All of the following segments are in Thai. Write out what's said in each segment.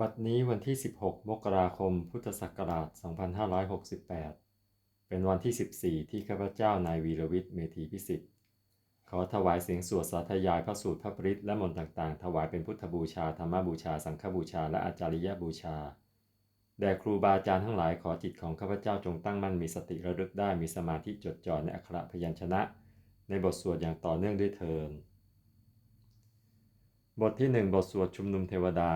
บัดนี้วันที่ 16 มกราคม พุทธศักราช 2568 เป็นวันที่ 14 ที่ข้าพเจ้านายวีรวิทย์ เมธีพิสิทธิ์ ขอถวายเสียงสวดสาธยายพระสูตรพระปริตและมนต์ต่างๆ ถวายเป็นพุทธบูชา ธรรมบูชา สังฆบูชา และอาจาริยบูชา แด่ครูบาอาจารย์ทั้งหลายขอจิตของข้าพเจ้าจงตั้งมั่นมีสติระลึกได้มีสมาธิจดจ่อในอักขระพยัญชนะ ในบทสวดอย่างต่อเนื่องด้วยเทินบทที่หนึ่งบทสวดชุมนุมเทวดา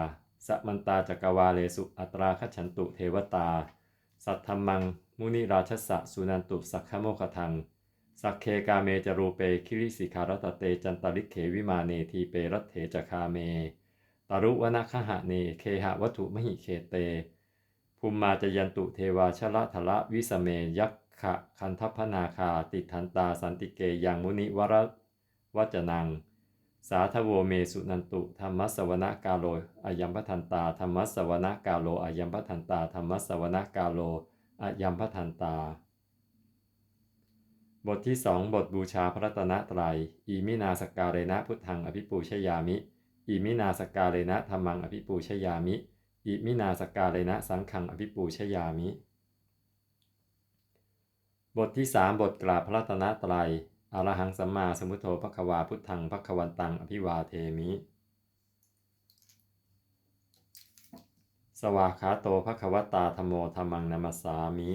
สัมมันตาจักวาเลสุอัตราคฉันตุเทวตา สัทธรรมัง มุนิราชสะสุนันตุสักขโมคทัง สักเคกาเมจรูเปคิริสิคารตเตจันตริกเขวิมาเนทีเปรัตเถจคาเม ตรุวนาคหะเนเคหะวัตถุมหิเคเต ภูมิมาจยันตุเทวาชละทละวิสเมยักขะคันทัพนาคาติทันตาสันติเกยังมุนิวรวัจนัง สาธโวเมสุนันตุธรรมสวนกาโลอายัมพทันตาธรรมสวนกาโลอายัมพทันตาธรรมสวนกาโลอายัมพทันตา บทที่สองบทบูชาพระรัตนตรอีมินาสกาเรนะพุทธังอภิปูชยามิอีมินาสกาเรนะธรรมังอภิปูชยามิ อิมินาสกาเรนะสังขังอภิปูชยามิบทที่สามบทกราบพระรัตนตร อรหังสัมมาสมพุทโธพระควาพุทธังพระควันตัง อภิวาเทมิ สวาขาโตพระควตาธโมธรรมังนามัสสามิ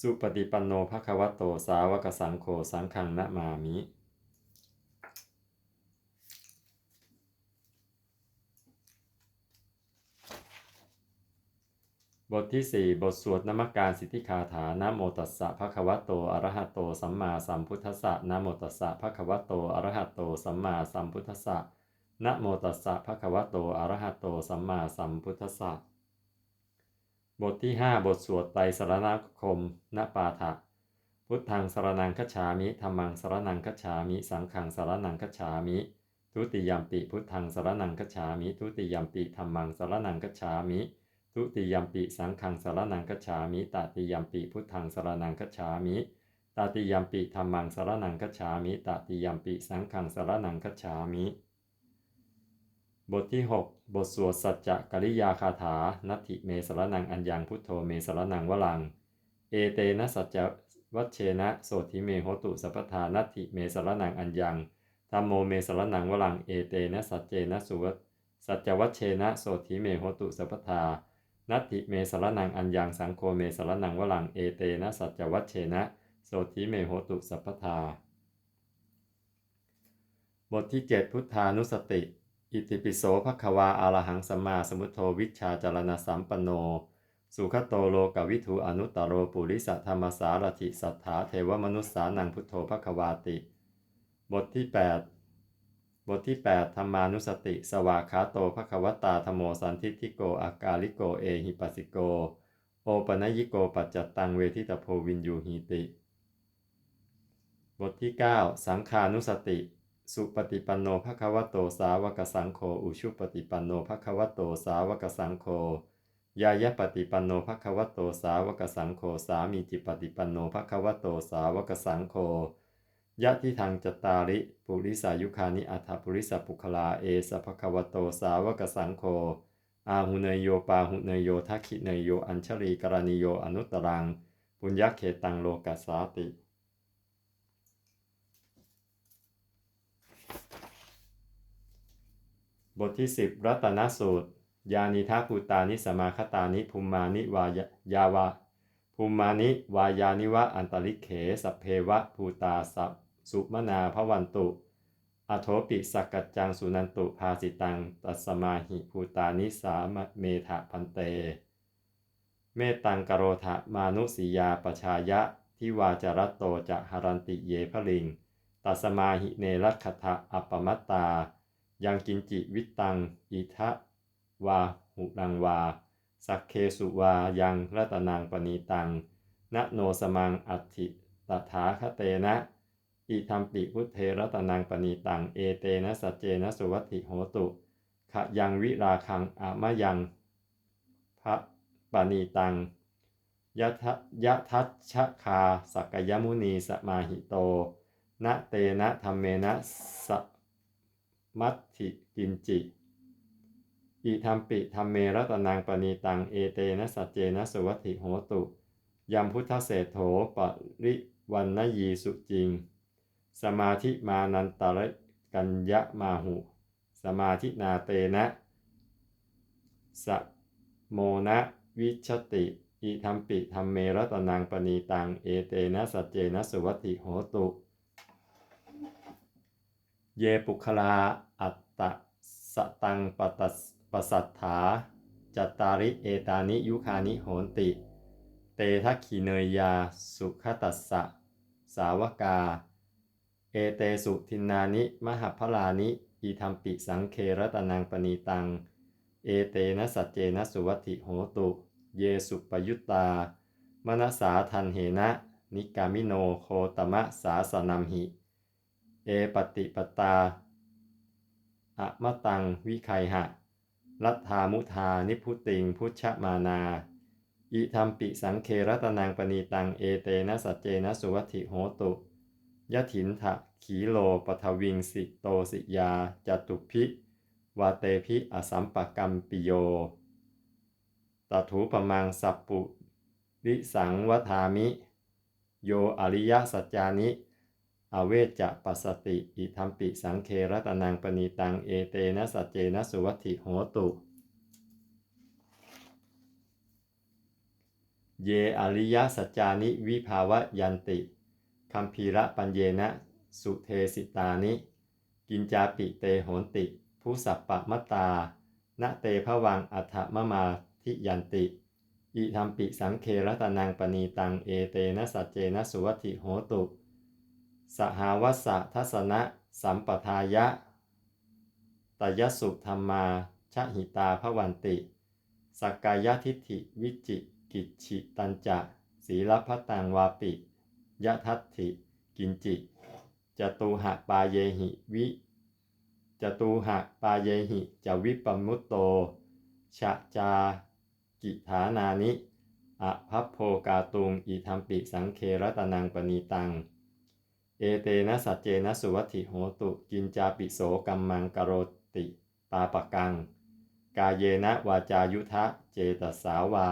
สุปฏิปันโนภควโตสาวกสังโฆสังฆังนะมามิ บทที่ 4 บทสวดนมักการสิทธิคาถานะโมตัสสะภะคะวะโตอะระหะโตสัมมาสัมพุทธัสสะนะโมตัสสะภะคะวะโตอะระหะโตสัมมาสัมพุทธัสสะนะโมตัสสะภะคะวะโตอะระหะโตสัมมาสัมพุทธัสสะบทที่ 5 บทสวดไตรสรณคมณปาฐะพุทธังสรนังคฉามิธรรมังสรนังคฉามิ สังฆังสรนังคฉามิ ทุติยมปิพุทธังสรนังคฉามิ ทุติยมปิธรรมังสรนังคฉามิ ทุติยมปิสังฆังสารนังคัจฉามิตติยมปิพุทธังสารนังคัจฉามิตติยมปิธรรมังสารนังคัจฉามิตติยมปิสังฆังสารนังคัจฉามิบทที่ 6 บทสวดสัจจะกริยาคาถา นัตถิเมสรนังอัญญังพุทโธเมสรนังวลัง เอเตนะสัจจวัชเชนะโสธิเมโหตุสัพพทานัตถิเมสรนังอัญญังธรรมโมเมสรนังวลัง เอเตนะสัจเจนะสุวัสัจจวัชเชนะโสธิเมโหตุสัพพทา นัตถิเมสรนังอัญญังสังโฆเมสรนังวลังเอเตนะสัจวัชเชนะโสธิเมโหตุสัพพทา บทที่ 7 พุทธานุสติ อิติปิโสภควาอารหังสัมมาสมุทโธวิชชาจารณสัมปโน สุขโตโลกวิทูอนุตตโรปุริสธรรมสารถิสัทธาเทวมนุษสานังพุทโธภควาติ บทที่ 8 บทที่ 8 ธรรมานุสติ สวากขาโตภควตาธโมสันทิทิโกอากาลิโกเอหิปัสสิโก โอปนยิโกปัจจตังเวทิตโพวินยูหีติ บทที่ 9 สังขานุสติ สุปฏิปันโนภควโตสาวกสังโฆอุชุปฏิปันโนภควโตสาวกสังโฆยายปฏิปันโนภควโตสาวกสังโฆสามีจิปฏิปันโนภควโตสาวกสังโฆ ยะทิทางจตาริ ปุริสายุคานิอัฏฐปุริสปุคลาเอสภควโตสาวกสังโฆอาหุเนยโยปาหุเนยโยทักขิเนยโยอัญชลีกรณิโยอนุตตรัง ปุญญเขตังโลกัสสาติ บทที่ 10 รัตนสูตร ยานิทาภูตานิสมาคตานิภูมานิวายยาวาภูมานิวายานิวะอันตริเขสัพเพวะภูตาสัพ สุมนาพวันตุ อโทปิสักกจังสุนันตุภาสิตัง ตัสมาหิภูตานิสามเมถะพันเต เมตังกโรธะมานุสียาปชายะทิวาจรตโตจะหรันติเยพลิง ตัสมาหิเนรัคทะอัปมัตตา ยังกินจิวิตังอิทะวาหุนังวา สักเคสุวายังรัตนางปณีตังนะโนสมังอัติตถาคเตนะ อิธรรมปิพุทเทรตนางปณีตัง เอเตนะสัจเจนะสุวัติโหตุขยังวิราคังอามะยังพระปณีตังยะทะยะทัชชะคาสักยมุนีสมาหิโต นะเตนะธรรมเมนะสมัตถิกินจิอิทัมปิธรรมเมรตนังปณีตัง เอเตนะสัจเจนะสุวัติโหตุ ยัมพุทธเศโถปริวันนยีสุจริง สมาธิมานันตระกัญญะมาหุ สมาธินาเตนะสะโมนะวิชติอิทัมปิธรรมเมรตนังปณีตังเอเตนะสัจเจนะสุวัติโหตุ เยปุคลาอัตตะสตังปตัสปสัทธาจัตตาริเอตานิยุคานิโหนติ เตทักขีเนยยาสุขตัสสะ สาวกา เอเตสุทินนานิ มหพลานิ อีธรรมปิสังเครตนังปณีตัง เอเตนะสัจเจนะสุวัติโหตุ เยสุปยุตตามนสาทันเหนะ นิกามิโนโคตมะสาสนัมหิ เอปติปตาอะมะตังวิไคหะ รัตธามุทานิพุติงพุชฌมานา อิธรรมปิสังเครตนังปณีตัง เอเตนะสัจเจนะสุวัติโหตุ ยะถินทะขีโลปทวิงสิโตสิยาจตุพิวาเตพิอสัมปกัมปิโยตถูปมังสัปปุริสังวทามิ โยอริยสัจจานิ อเวจจะปัสสติ อิทัมปิสังเครตนังปณีตังเอเตนะสัจเจนะสุวัติโหตุ เยอริยสัจจานิวิภาวะยันติ คัมภีระปัญเยนะ สุเทสิตานิ กินจาปิเตโหนติผู้สัปปะมตตาณเตภวังอัฏฐมมาทิยันติ อิทัมปิสังเครตนังปณีตังเอเตนะสัจเจนะสุวัติโหตุ สหาวัสสะทัสนะสัมปทายะตยสุธรรมาชหิตาพวันติ สักกายทิฏฐิวิจิกิจฉิตัญจะ ศีลพัตังวาปิ ยะทัตถิ กินจิจตูหะปาเยหิวิจตูหะปาเยหิจะวิปมุตโต ชะจากิฐานานิอะพัพโพกาตุงอิทัมปิสังเครตนังปณีตัง เอเตนะสัจเจนะสุวัติโหตุ กินจาปิโสกัมมังกโรติ ปาปะกัง กาเยนะวาจายุทะเจตสาวา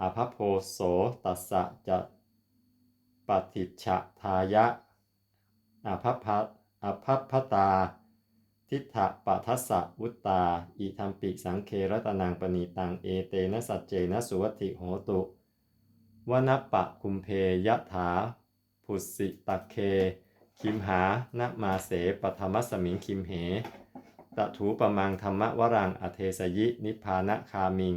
อภัพโพโสตัสสะจะ ฏิชะทายะอภัพพะอภัพพตา ทิฏฐปัทัสสะวุตตา อิทัมปิสังเครตนังปณีตัง เอเตนะสัจเจนะสุวัติโหตุวนปะคุมเพยะถา ผุสิตะเค คิมหานะมาเสปธรรมสมิงคิมเหตะถูปมังธรรมวรังอเทสยิ นิพานะคามิง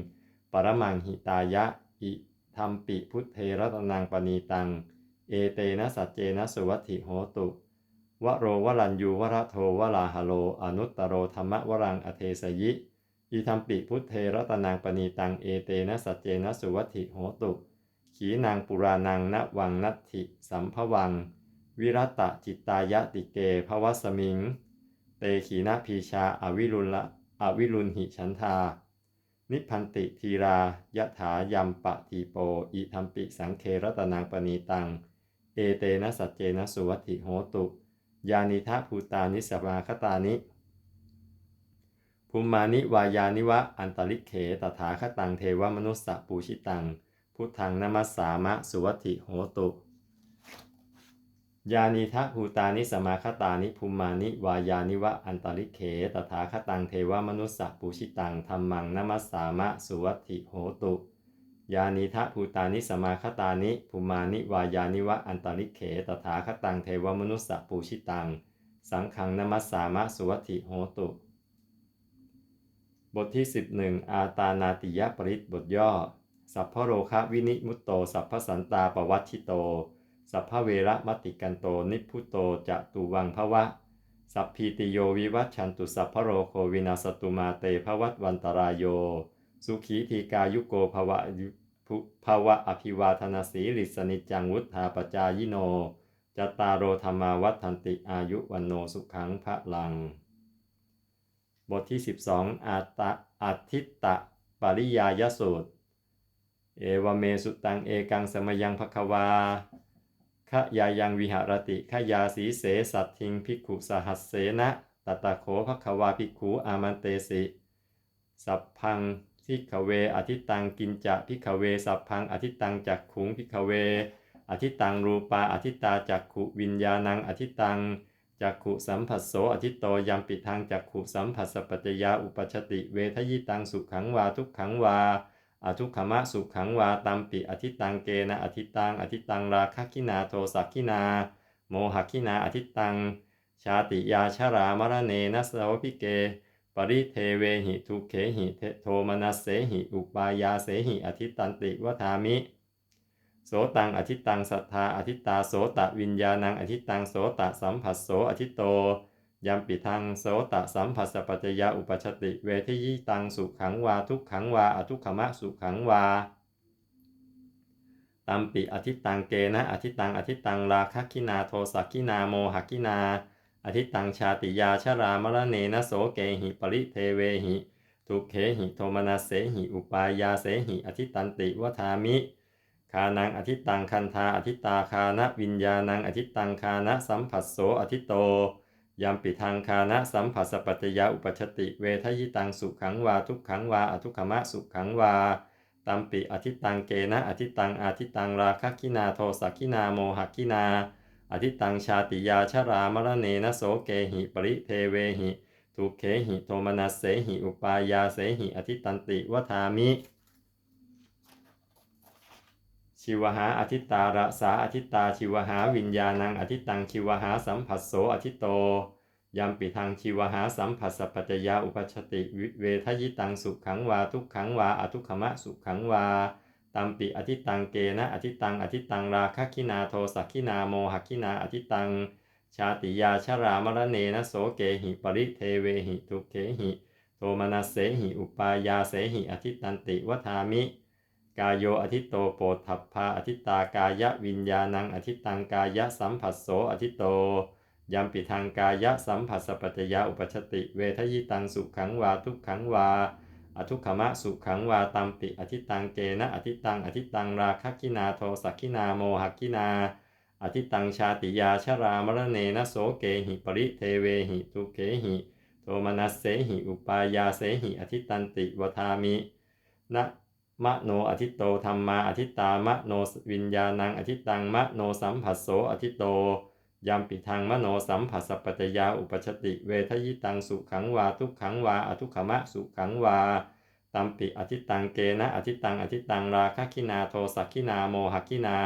ปรมังหิตายะ อิธรรมปิพุทเทรตนังปณีตัง เอเตนะสัจเจนะสุวัติโหตุวโรวรัญยูวระโทวราหโล อนุตตโรธรรมวรังอเทสยิ อิธรรมปิพุทเทรตนังปณีตังเอเตนะสัจเจนะสุวัติโหตุขีนางปุรานังณวังนัตถิสัมภวัง วิรัตะจิตตายะติเกภวสมิง เตขีนาพีชาอวิรุณละอวิรุณหิฉันทา นิพันติทีรายะถายัมปะทีโป อิธรรมปิสังเครตนังปณีตัง เอเตนะสัจเจนะสุวัติโหตุ ยานิทะภูตานิสมาคตานิ ภูมานิวายานิวะ อันตริเขตถาคตังเทวมนุสสะปูชิตัง พุทธังนมัสสามะสุวัติโหตุ ยานิทะภูตานิสมาคตานิภูมานิวายานิวะ อันตริเขตถาคตังเทวมนุสสะปูชิตังธรรมังนมัสสามะสุวัติโหตุ ยานิทะภูตานิสมาคตานิภูมานิวายานิวะอันตริเขตถาคตังเทวมนุสสะปูชิตัง สังฆังนมัสสามะสุวัติโหตุ บทที่ 11 อาตานาติยปริตบทย่อ สัพพโรคะวินิมุตโต สัพพสันตาปวัชชิโต สัพพเวระมติกันโตนิพุโตจะตุวังภวะ สัพพีติโยวิวัชชันตุสัพพโรโควินาสตุมาเตภวัตวันตรายโย สุขีทีกายุโกภวะภาวะอภิวาทนาสีลิสนิจังวุธาปจายโนจตตารโรธรรมาวัฏันติอายุวันโนสุขังพระลัง บทที่ 12 อาตะอาทิตตะปริยายสูตร เอวเมสุตังเอกังสมยังภควาขยายังวิหารติขยาสีเสสัตทิงภิกขุสหัสเสนะตตะโขภควาภิกขุอามันเตสิ สัพพัง พิกเว อธิตังกินจะพิกเว สัพพัง อธิตังจักขุงพิกเว อธิตังรูปา อธิตาจักขุวิญญาณัง อธิตังจักขุสัมผัสโส อธิโตยัมปิทางจักขุสัมผัสสปัจจยาอุปชติ เวทยิตังสุขังวาทุกขังวาอทุกขมะสุขังวาตัมปิอธิตังเกนะอธิตังอธิตังราคะกินาโทสักกินา โมหกินาอธิตัง ชาติยาชรามรเนนะสวพิเก ปริเทเวหิทุเขหิเทโทมนัสเสหิอุปายาเสหิอธิตันติวทามิ โสตังอธิตังสัทธาอธิตาโสตะวิญญาณังอธิตังโสตะสัมผัสโสอธิโตยัมปิทังโสตะสัมผัสปัจจยาอุปชติเวทยิตังสุขังวาทุกขังวาอทุกขมะสุขังวาตัมปิอธิตังเกนะอธิตังอธิตังราคะกินาโทสักกินาโมหกินา อธิตังชาติยาชรามรเนนะโสเกหิปริเทเวหิทุเขหิโทมนัสเสหิอุปายาเสหิอธิตันติวทามิคานังอธิตังคันธาอธิตาคานะวิญญาณังอธิตังคานะสัมผัสโสอธิโตยัมปิทางคานะสัมผัสสปัจจยาอุปชติ เวทยิตังสุขังวาทุกขังวาอทุกขมะสุขังวาตัมปิอธิตังเกนะอธิตังอาธิตังราคะกินาโทสักกินาโมหกินา อธิตังชาติยาชรามรเนนะโสเกหิปริเทเวหิทุเขหิโทมนัสเสหิอุปายาเสหิอธิตันติวทามิ ชิวหาอธิตาระสาอธิตาชิวหาวิญญาณังอธิตังชิวหาสัมผัสโสอธิโตยัมปิทางชิวหาสัมผัสสปัจจยาอุปชติวิเวทยิตังสุขังวาทุกขังวาอทุกขมะสุขังวา ตัมปิอธิตังเกนะอธิตังอธิตังราคะกินาโทสักกินาโมหกินาอธิตัง ชาติยาชรามรเนนะโสเกหิปริเทเวหิทุเขหิโทมนัสเสหิอุปายาเสหิอธิตันติวทามิ กายโยอธิโตโปถัพพาอธิตากายะวิญญาณังอธิตังกายะสัมผัสโสอธิโตยัมปิทางกายะสัมผัสสปัจจยาอุปชติ เวทยิตังสุขังวาทุกขังวา อทุกขมะสุขังวาตัมปิอธิตังเกนะอธิตังอธิตังราคะกินาโทสักกินาโมหกินา อธิตังชาติยาชรามรเนนะโสเกหิปริเทเวหิทุเขหิโทมนัสเสหิอุปายาเสหิอธิตันติวทามินะมะโนอธิโตธรรมาอธิตามะโนวิญญาณังอธิตังมะโนสัมผัสโสอธิโต ยัมปิทางมโนสัมผัสสปัจจยาอุปชติ เวทยิตังสุขังวา ทุกขังวาอทุกขมะสุขังวาตัมปิอธิตังเกนะอธิตังอธิตังราคะกินาโทสักกินาโมหกินา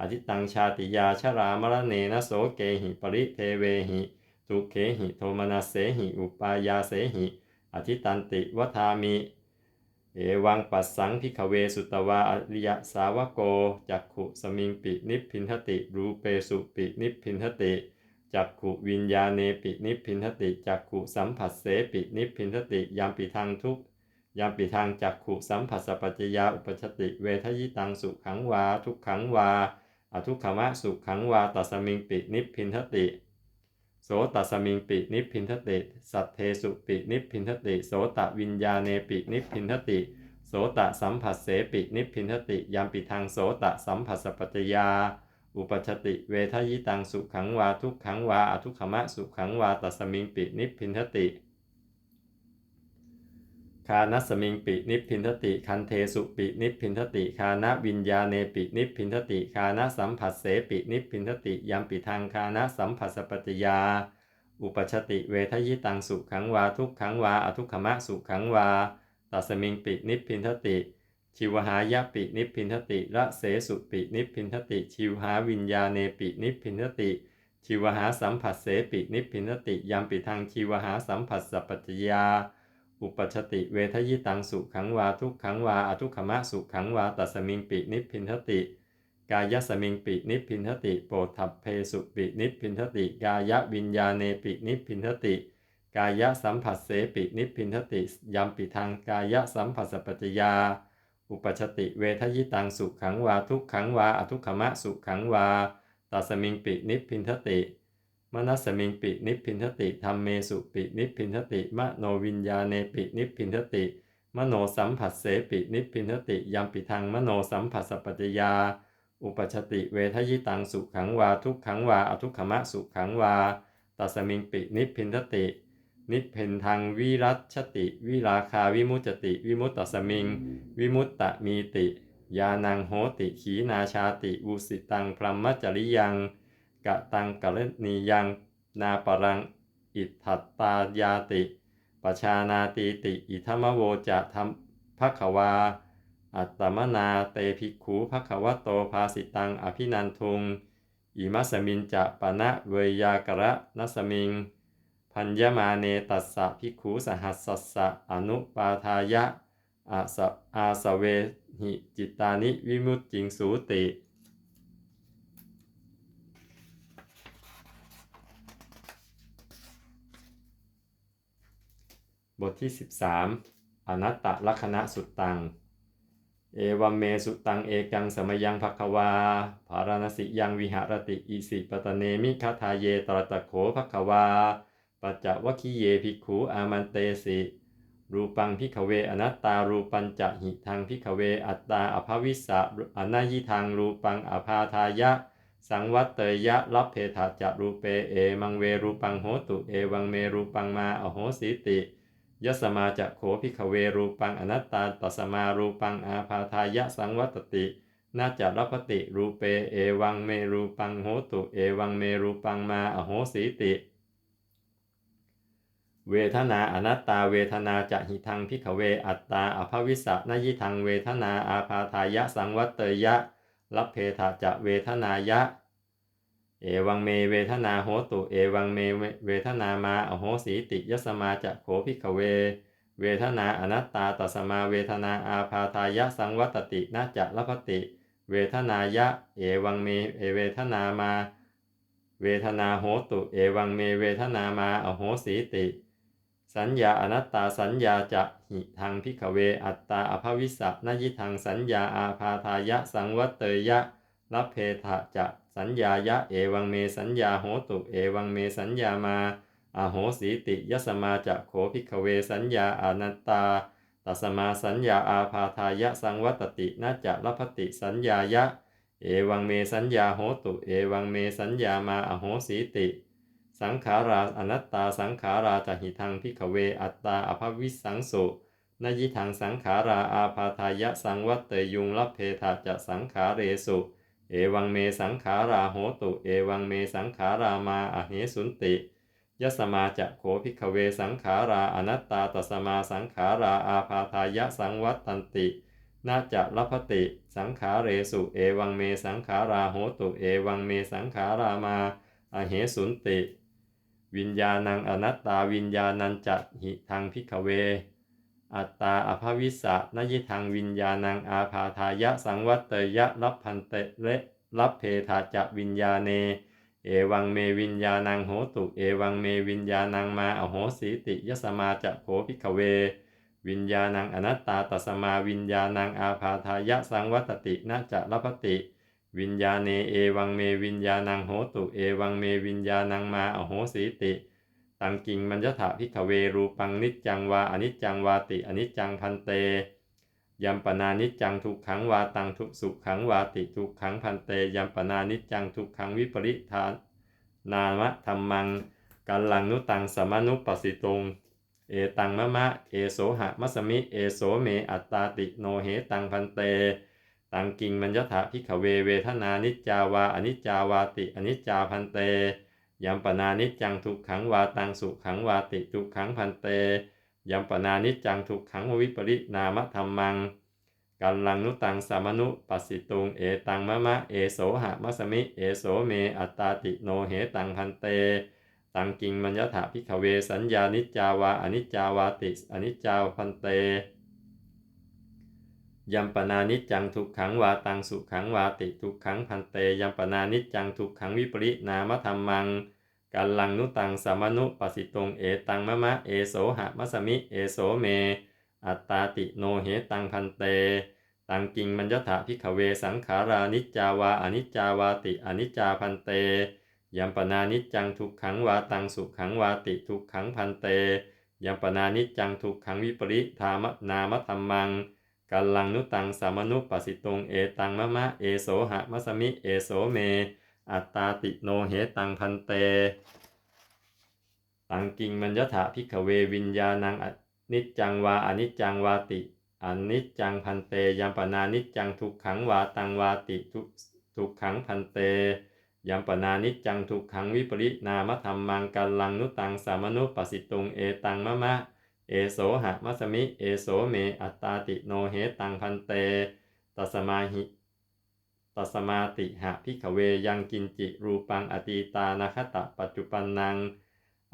อธิตังชาติยาชรามรเนนะโสเกหิปริเทเวหิทุเขหิโทมนัสเสหิอุปายาเสหิ อธิตันติวทามิ เอวังปัสสังพิขเวสุตวาอริยสาวโกจักขุสมิงปินิพพินทติรูเปสุปินิพพินทติจักขุวิญญาเนปินิพพินทติจักขุสัมผัสเสปินิพพินทติยามปิทางทุกยามปิทางจักขุสัมผัสสปัจจยาอุปชติเวทยิตังสุขังวา ทุกขังวาอทุกขมะสุขังวาตัสมิงปินิพพินทติ โสตัสมิงปินิพพินทติ สัตเทสุปินิพพินทติ โสตวิญญาเนปินิพพินทติ โสตสัมผัสเสปินิพพินทติยามปิทางโสตสัมผัสสปัจจยา อุปชติเวทยิตังสุขังวาทุกขังวาอทุกขมะสุขังวาตัสมิงปินิพพินทติ คานัสมิงปินิพพินทติคันเทสุปินิพพินทติคานะวิญญาเนปินิพพินทติคานะสัมผัสเสปินิพพินทติยามปิทางคานะสัมผัสปัจจยา อุปชติเวทยิตังสุขังวาทุกขังวาอทุกขมะสุขังวาตัสมิงปินิพพินทติ ชิวหายะปินิพพินทติระเสสุปินิพพินทติ ชิวหาวิญญาเนปินิพพินทติ ชิวหาสัมผัสเสปินิพพินทติยามปิทางชิวหาสัมผัสสปัจจยา อุปชติเวทยิตังสุขังวาทุกขังวาอทุกขมะสุขังวาตัสมิงปินิพพินทติ กายสมิงปินิพพินทติโปทัพเพสุปินิพพินทติ กายวิญญาเนปินิพพินทติ กายสัมผัสเสปินิพพินทติยามปิทางกายสัมผัสปัจจยา อุปชติเวทยิตังสุขังวาทุกขังวาอทุกขมะสุขังวาตัสมิงปินิพพินทติ มนัสมิงปินิพพินทติธรรมเมสุปินิพพินทติ มโนวิญญาเนปินิพพินทติ มโนสัมผัสเสปินิพพินทติยามปิทางมโนสัมผัสสปัจจยา อุปชติเวทยิตังสุขังวาทุกขังวาอทุกขมะสุขังวาตัสมิงปินิพพินทติ นิพเพนทังวิรัชติ วิราคาวิมุจติ วิมุตตสมิง วิมุตตมีติ ยานังโหติขีนาชาติอุสิตังพรหมจริยัง กะตังกะเลนียังนาปรังอิทัตตายาติปชานาตีติอิธรรมโวจะธรรมภควา อัตตมนาเตภิกขูภควโตภาสิตังอภินันทุง อิมัสมินจะปะนะเวยากระนัสมิง พัญญมาเนตัสสะภิกขูสหัสสสสะอนุปาทายะอาสอาสเวหิจิตานิวิมุตติงสูติ บทที่ 13 อนัตตลักณะสุดตัง เอวัมเมสุตังเอกังสมยังภควาภารณสิยังวิหารติอิสิปตเนมิคาทาเยตรตะโขภควา ปัจจวคีเยภิกขูอามันเตสิรูปังพิขเวอนัตตารูปัญจะหิทังพิขเวอัตตาอภวิสสะอนายิทังรูปังอภาทายะ สังวัตเตยะรับเพทาจะรูเปเอมังเวรูปังโหตุเอวังเมรูปังมาอโหสิติ ยสมาจะโขพิขเวรูปังอนัตตาตัสมารูปังอาภาทายะสังวัตตินาจะรับปติรูเปเอวังเมรูปังโหตุเอวังเมรูปังมาอโหสิติ เวทนาอนัตตาเวทนาจะหิทังพิขเวอัตตาอภวิสสะนยิทังเวทนาอาภาทายะสังวัตเตยะรับเพทาจะเวทนายะ เอวังเมเวทนาโหตุ เอวังเมเวทนามาอโหสีติยสมาจะโขพิขเว เวทนาอนัตตาตัสมาเวทนาอาภาทายะสังวัตตินาจะละพติ เวทนายะ เอวังเมเอเวทนามา เวทนาโหตุ เอวังเมเวทนามาอโหสีติ สัญญาอนัตตาสัญญาจะหิทังพิขเว อัตตาอภวิสสะนยิทังสัญญาอาภาทายะสังวัตเตยะ รับเพทะจะสัญญายะเอวังเมสัญญาโหตุเอวังเมสัญญามาอาโหสีติยสมาจะโขพิกเวสัญญาอนัตตาตัสมาสัญญาอาภาทายะสังวัตตินาจะรับพติสัญญายะ เอวังเมสัญญาโหตุเอวังเมสัญญามาอโหสีติ สังขาราอนัตตาสังขาราจะหิทังพิกเวอัตตาอภวิสังสุนยิทังสังขาราอาภาทายะสังวัตเตยุงรับเพทาจะสังขาเรสุ เอวังเมสังขาราโหตุ เอวังเมสังขารามาอเหสุนติยสมาจะโขพิกเวสังขาราอนัตตาตสมาสังขาราอาภาทายะสังวัตตันตินาจะรพติ สังขาเรสุ เอวังเมสังขาราโหตุ เอวังเมสังขารามาอเหสุนติ วิญญาณังอนัตตาวิญญาณันจะหิทังพิกเว อัตตาอภวิสสะนยิทังวิญญาณังอาภาทายะสังวัตเตยะรับพันเตเลรับเพทาจะวิญญาเน เอวังเมวิญญาณังโหตุเอวังเมวิญญาณังมาอโหสีติยสมาจะโขพิกเว วิญญาณังอนัตตาตสมาวิญญาณังอาภาทายะสังวัตตินาจะรับพติ วิญญาเนเอวังเมวิญญาณังโหตุเอวังเมวิญญาณังมาอโหสีติ ตังกิงมัญญถาพิกเวรูปังนิจจังวาอนิจจังวาติอนิจจังพันเตยัมปนานิจจังทุกขังวาตังทุกสุขังวาติทุกขังพันเตยัมปนานิจจังทุกขังวิปริธานนามะธรรมังกัลลังนุตังสมานุปัสสิตุงเอตังมะมะเอโสหะมัสมิเอโสเมอัตตาติโนเหตังพันเตตังกิงมัญญถาพิกเวเวทนานิจจาวาอนิจจาวาติอนิจจาพันเต ยัมปนานิจังทุกขังวาตังสุขังวาติทุกขังพันเตยัมปนานิจังทุกขังวิปริณามธรรมังกัลลังนุตังสามนุปัสสิตุงเอตังมะมะเอโสหะมัสมิเอโสเมอัตตาติโนเหตังพันเต ตังกิงมัญญถาพิกเวสัญญานิจาวาอนิจจาวาติอนิจจาพันเตยัมปนานิจังทุกขังวาตังสุขังวาติทุกขังพันเตยัมปนานิจจังทุกขังวิปริณามธรรมัง กัลลังนุตังสามนุปสิตงเอตังมะมะเอโสหะมัสมิเอโสเม อัตตาติโนเหตังพันเต ตังกิงมัญญถาพิขเวสังขารานิจจาวาอนิจจาวาติอนิจจาพันเตยัมปนานิจจังทุกขังวาตังสุขังวาติทุกขังพันเตยัมปนานิจจังทุกขังวิปริธามนามธรรมังกัลลังนุตังสามนุปสิตงเอตังมะมะเอโสหะมัสมิเอโสเม อัตตาติโนเหตังพันเต ตังกิงมัญญถาพิกเววิญญาณังอนิจจังวาอนิจจังวาติอนิจจังพันเตยัมปนานิจจังทุกขังวาตังวาติทุทุกขังพันเตยัมปนานิจจังทุกขังวิปริณามธรรมมังกัลลังนุตังสามนุปปสิตุงเอตังมะมะเอโสหะมัสมิ เอโสเมอัตตาติโนเหตังพันเต ตัสมาหิ ตัสมาติหะพิขเวยังกินจิรูปังอตีตานาคตะปัจจุปันนัง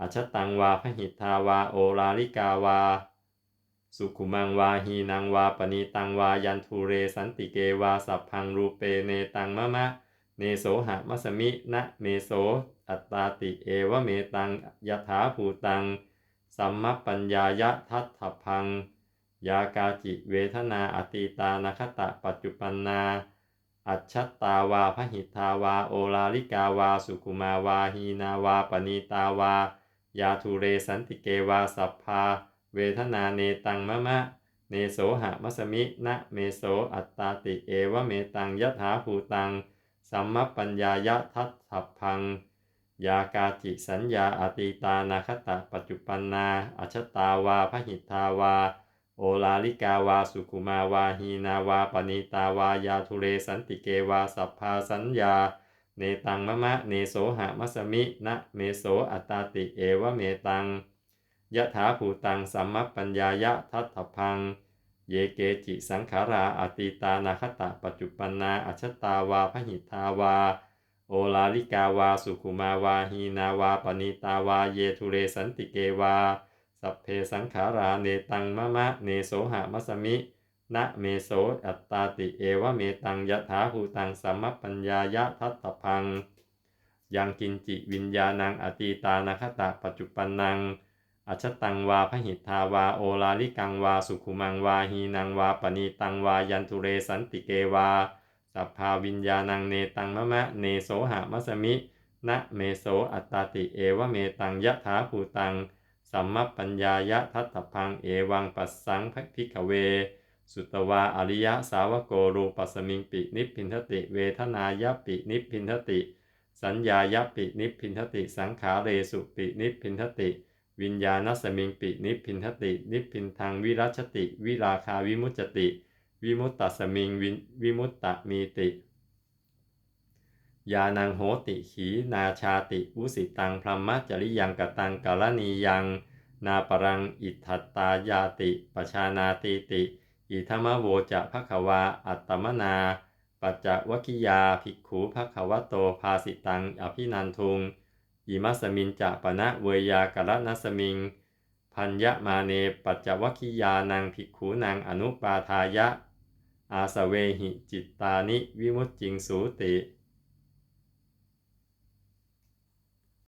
อชตังวาพหิทาวาโอลาลิกาวา สุขุมังวาหีนังวาปณีตังวายันทูเรสันติเกวาสัพพังรูเปเนตังมะมะ เนโสหะมัสมินะเมโสอัตตาติเอวเมตังยถาภูตัง สัมมปัญญายะทัตถพัง ยากาจิเวทนาอตีตานาคตะปัจจุปันนา อัจฉตาวาพหิทาวา โอลาลิกาวา สุกุมาวา หีนาวา ปณีตาวา ยาทูเรสันติเกวา สัพพา เวทนาเนตังมะมะ เนโสหะมัสมิ นะเมโสอัตตาติเอวเมตังยถาภูตัง สัมมปัญญายะทัตถพัง ยากาจิสัญญาอติตานาคตะปัจจุปันนา อัชตาวาพหิทาวา โอลาลิกาวาสุขุมาวาหีนาวาปณีตาวายาทุเรสันติเกวาสัพพาสัญญา เนตังมะมะเนโสหะมัสมินะเมโสอัตตาติเอวะเมตังยะถาภูตังสัมมปัญญายะทัตถพัง เยเกจิสังขาราอติตานาคตะปัจจุปันาอัชตาวาพหิทาวา โอลาลิกาวาสุขุมาวาหีนาวาปณีตาวาเยทุเรสันติเกวา สัพเพสังขาราเนตังมะมะเนโสหะมัสมินะเมโสอัตตาติเอวะเมตังยะถาภูตังสัมมปัญญายะทัตถพัง ยังกินจิวิญญาณังอตีตานาคตะปัจจุปันนัง อัชตังวาพหิทาวาโอลาลิกังวาสุขุมังวาหีนังวาปณีตังวายันตุเรสันติเกวา สัพพาวิญญาณังเนตังมะมะเนโสหะมัสมิ นะเมโสอัตตาติเอวะเมตังยะถาภูตัง สัมมปัญญายะทัตถพังเอวังปัสสังพิกเว สุตวาอริยะสาวโกรูปัสมิงปินิพพินทติ เวทนายปินิพพินทติ สัญญายปินิพพินทติ สังขาเรสุปินิพพินทติ วิญญาณสมิงปินิพพินทติ นิพพินทางวิรัชติ วิราคาวิมุจติ วิมุตตสมิงวิมุตตมีติ ยานังโหติขีนาชาติอุสิตังพรหมจริยังกตังกาลนียัง นาปรังอิทัตตายาติปชานาติติ อิธรรมโวจะภควาอัตตมนา ปัจจวคิยาภิกขูภควโตภาสิตังอภินันทุง อิมัสมินจะปณะเวยากรณสมิง พัญญมาเนปัจจวคิยานังภิกขูนางอนุปาทายะ อาสเวหิจิตตานิวิมุตจิงสูติ